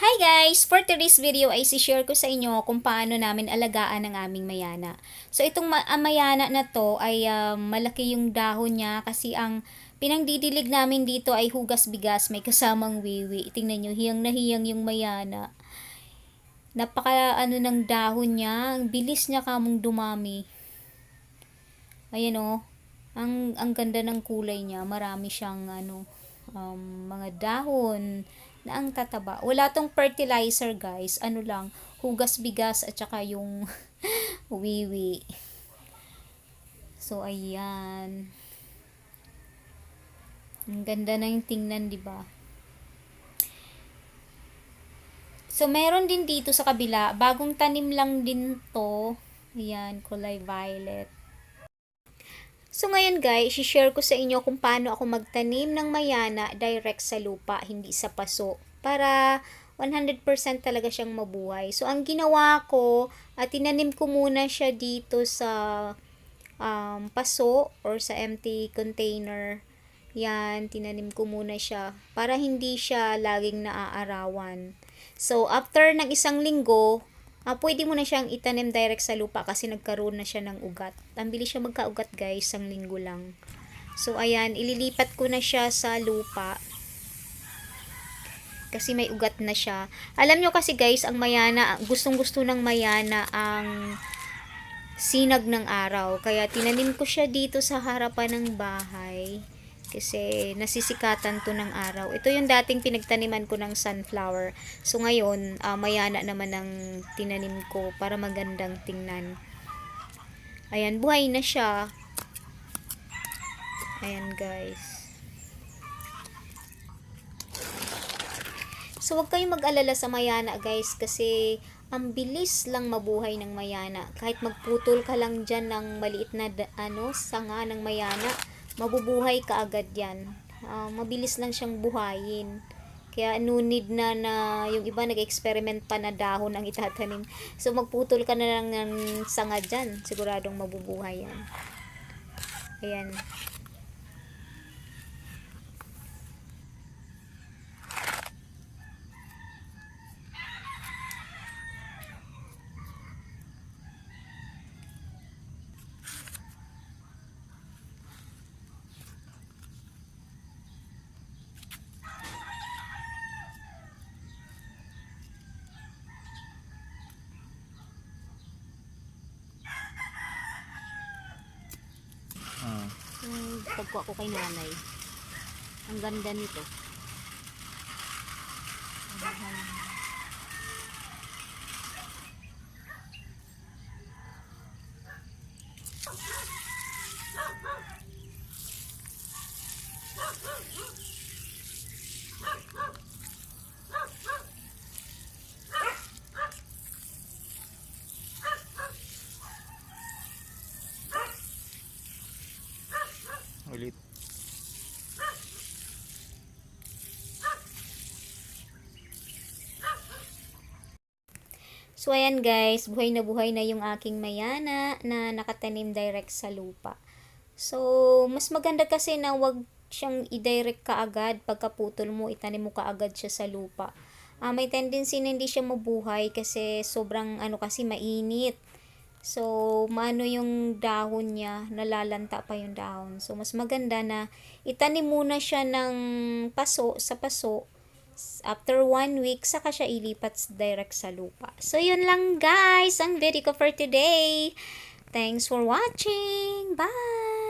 Hi guys! For today's video ay si-share ko sa inyo kung paano namin alagaan ang aming mayana. So itong ma- mayana na to ay um, malaki yung dahon niya kasi ang pinangdidilig namin dito ay hugas bigas may kasamang wiwi. Tingnan nyo, hiyang na hiyang yung mayana. Napaka ano ng dahon niya, ang bilis niya kamong dumami. Ayan o, ang, ang ganda ng kulay niya, marami siyang ano, um, mga dahon na ang tataba. Wala tong fertilizer guys, ano lang, hugas bigas at saka yung wiwi. So ayan. Ang ganda na yung tingnan, di ba? So meron din dito sa kabila, bagong tanim lang din to. Ayan, kulay violet. So ngayon guys, share ko sa inyo kung paano ako magtanim ng mayana direct sa lupa, hindi sa paso. Para 100% talaga siyang mabuhay. So ang ginawa ko, at tinanim ko muna siya dito sa um, paso or sa empty container. Yan, tinanim ko muna siya para hindi siya laging naaarawan. So after ng isang linggo, Ah, pwede mo na siyang itanim direct sa lupa kasi nagkaroon na siya ng ugat. Ang bilis siya magkaugat guys, isang linggo lang. So ayan, ililipat ko na siya sa lupa. Kasi may ugat na siya. Alam nyo kasi guys, ang mayana, gustong gusto ng mayana ang sinag ng araw. Kaya tinanim ko siya dito sa harapan ng bahay. Kasi nasisikatan to ng araw. Ito yung dating pinagtaniman ko ng sunflower. So ngayon, uh, mayana naman ang tinanim ko para magandang tingnan. Ayan, buhay na siya. Ayan guys. So wag kayong mag-alala sa mayana guys kasi ang bilis lang mabuhay ng mayana. Kahit magputol ka lang dyan ng maliit na ano, sanga ng mayana, mabubuhay ka agad yan. Uh, mabilis lang siyang buhayin. Kaya no need na na yung iba nag-experiment pa na dahon ang itatanim. So magputol ka na lang ng sanga dyan. Siguradong mabubuhay yan. Ayan. Ah. Yung pagkuha ko kay nanay. Ang ganda nito. Ulit. So, ayan guys, buhay na buhay na yung aking mayana na nakatanim direct sa lupa. So, mas maganda kasi na wag siyang i-direct kaagad pagkaputol mo, itanim mo kaagad siya sa lupa. Uh, may tendency na hindi siya mabuhay kasi sobrang ano kasi mainit. So, maano yung dahon niya, nalalanta pa yung dahon. So, mas maganda na itanim muna siya ng paso, sa paso. After one week, saka siya ilipat direct sa lupa. So, yun lang guys, ang video ko for today. Thanks for watching. Bye!